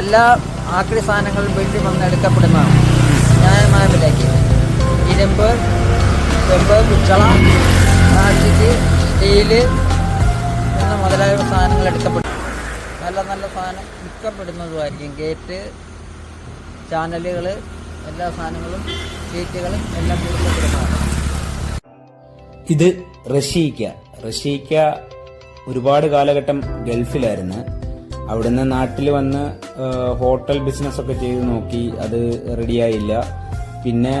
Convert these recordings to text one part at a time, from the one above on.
എല്ലാ ആക്രി സാധനങ്ങളും വീട്ടിൽ വന്ന് എടുക്കപ്പെടുന്നതാണ്. ന്യായമായ വിലയ്ക്ക് ഇരുമ്പ് ചെമ്പ് കുച്ചള പ്ലാസ്റ്റിക് സ്റ്റീൽ എന്ന മുതലായ സാധനങ്ങൾ എടുക്കപ്പെടും. നല്ല നല്ല സാധനം വിൽക്കപ്പെടുന്നതുമായിരിക്കും. ഗേറ്റ് ചാനലുകൾ എല്ലാ സാധനങ്ങളും ഗേറ്റുകളും എല്ലാം വിൽക്കപ്പെടുന്നതാണ്. ഇത് റഷ്യക്ക റഷ്യക്ക ഒരുപാട് കാലഘട്ടം ഗൾഫിലായിരുന്നു. അവിടുന്ന് നാട്ടിൽ വന്ന് ഹോട്ടൽ ബിസിനസ് ഒക്കെ ചെയ്ത് നോക്കി അത് റെഡിയായില്ല പിന്നെ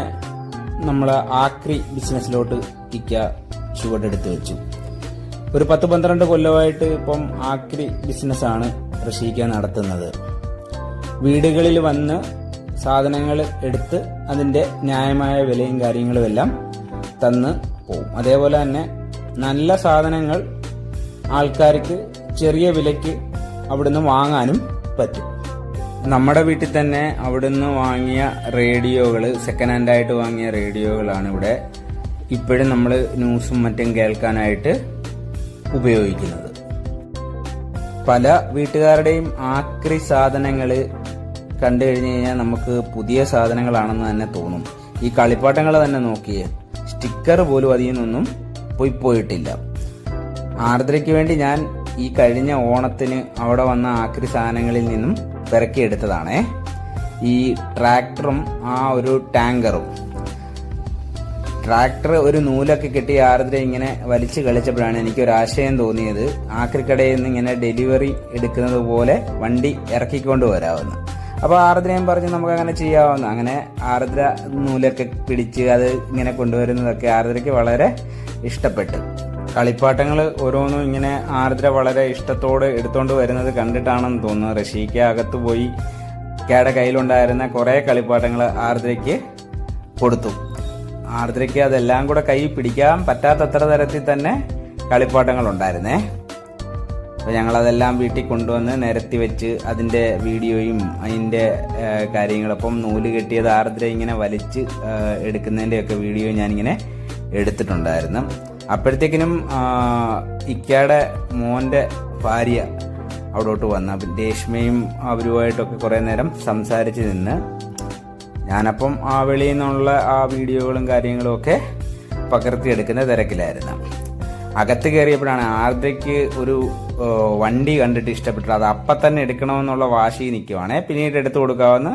നമ്മൾ ആക്രി ബിസിനസ്സിലോട്ട് ഇക്ക ചുവടെടുത്ത് വെച്ചു. ഒരു പത്ത് പന്ത്രണ്ട് കൊല്ലമായിട്ട് ഇപ്പം ആക്രി ബിസിനസ്സാണ് കൃഷിക്ക നടത്തുന്നത്. വീടുകളിൽ വന്ന് സാധനങ്ങൾ എടുത്ത് അതിന്റെ ന്യായമായ വിലയും കാര്യങ്ങളും എല്ലാം തന്ന് പോവും. അതേപോലെ തന്നെ നല്ല സാധനങ്ങൾ ആൾക്കാർക്ക് ചെറിയ വിലയ്ക്ക് അവിടുന്ന് വാങ്ങാനും പറ്റും. നമ്മുടെ വീട്ടിൽ തന്നെ അവിടുന്ന് വാങ്ങിയ റേഡിയോകൾ സെക്കൻഡ് ഹാൻഡ് ആയിട്ട് വാങ്ങിയ റേഡിയോകളാണ് ഇവിടെ ഇപ്പോഴും നമ്മൾ ന്യൂസും മറ്റും കേൾക്കാനായിട്ട് ഉപയോഗിക്കുന്നത്. പല വീട്ടുകാരുടെയും ആക്രി സാധനങ്ങൾ കണ്ടു കഴിഞ്ഞു കഴിഞ്ഞാൽ നമുക്ക് പുതിയ സാധനങ്ങളാണെന്ന് തന്നെ തോന്നും. ഈ കളിപ്പാട്ടങ്ങൾ തന്നെ നോക്കിയേ സ്റ്റിക്കർ പോലും അതിൽ നിന്നൊന്നും പോയി പോയിട്ടില്ല. ആർദ്രയ്ക്ക് വേണ്ടി ഞാൻ ഈ കഴിഞ്ഞ ഓണത്തിന് അവിടെ വന്ന ആക്രി സാധനങ്ങളിൽ നിന്നും പിറക്കിയെടുത്തതാണേ ഈ ട്രാക്ടറും ആ ഒരു ടാങ്കറും. ട്രാക്ടർ ഒരു നൂലൊക്കെ കെട്ടി ആർദ്ര ഇങ്ങനെ വലിച്ചു കളിച്ചപ്പോഴാണ് എനിക്ക് ഒരു ആശയം തോന്നിയത്. ആക്രിക്കടയിൽ നിന്ന് ഇങ്ങനെ ഡെലിവറി എടുക്കുന്നത് പോലെ വണ്ടി ഇറക്കിക്കൊണ്ട് വരാമെന്ന് അപ്പോൾ ആർദ്രയും പറഞ്ഞ് നമുക്ക് അങ്ങനെ ചെയ്യാവുന്ന. അങ്ങനെ ആർദ്ര നൂലൊക്കെ പിടിച്ച് അത് ഇങ്ങനെ കൊണ്ടുവരുന്നതൊക്കെ ആർദ്രയ്ക്ക് വളരെ ഇഷ്ടപ്പെട്ടു. കളിപ്പാട്ടങ്ങൾ ഓരോന്നും ഇങ്ങനെ ആർദ്ര വളരെ ഇഷ്ടത്തോടെ എടുത്തോണ്ട് വരുന്നത് കണ്ടിട്ടാണെന്ന് തോന്നുന്നു. റഷ്യക്ക് അകത്ത് പോയി കേടെ കയ്യിലുണ്ടായിരുന്ന കുറേ കളിപ്പാട്ടങ്ങൾ ആർദ്രയ്ക്ക് കൊടുത്തു. ആർദ്രയ്ക്ക് അതെല്ലാം കൂടെ കൈ പിടിക്കാൻ പറ്റാത്തത്ര തരത്തിൽ തന്നെ കളിപ്പാട്ടങ്ങൾ ഉണ്ടായിരുന്നേ അപ്പോൾ ഞങ്ങളതെല്ലാം വീട്ടിൽ കൊണ്ടുവന്ന് നിരത്തി വെച്ച് അതിന്റെ വീഡിയോയും അതിന്റെ കാര്യങ്ങളപ്പം നൂൽ കെട്ടിയത് ആർദ്ര ഇങ്ങനെ വലിച്ച് എടുക്കുന്നതിന്റെയൊക്കെ വീഡിയോ ഞാനിങ്ങനെ എടുത്തിട്ടുണ്ടായിരുന്നു. അപ്പോഴത്തേക്കിനും ഇക്കയുടെ മോന്റെ ഭാര്യ അവിടോട്ട് വന്ന. രേഷ്മയും അവരുമായിട്ടൊക്കെ കുറേ നേരം സംസാരിച്ച് നിന്ന് ഞാനപ്പം ആ വെളിയിൽ നിന്നുള്ള ആ വീഡിയോകളും കാര്യങ്ങളും ഒക്കെ പകർത്തിയെടുക്കുന്ന തിരക്കിലായിരുന്നു. അകത്ത് കയറിയപ്പോഴാണ് ആർദ്രയ്ക്ക് ഒരു വണ്ടി കണ്ടിട്ട് ഇഷ്ടപ്പെട്ടത്. അത് അപ്പം തന്നെ എടുക്കണമെന്നുള്ള വാശി നിൽക്കുവാണേ. പിന്നീട് എടുത്തു കൊടുക്കാമെന്ന്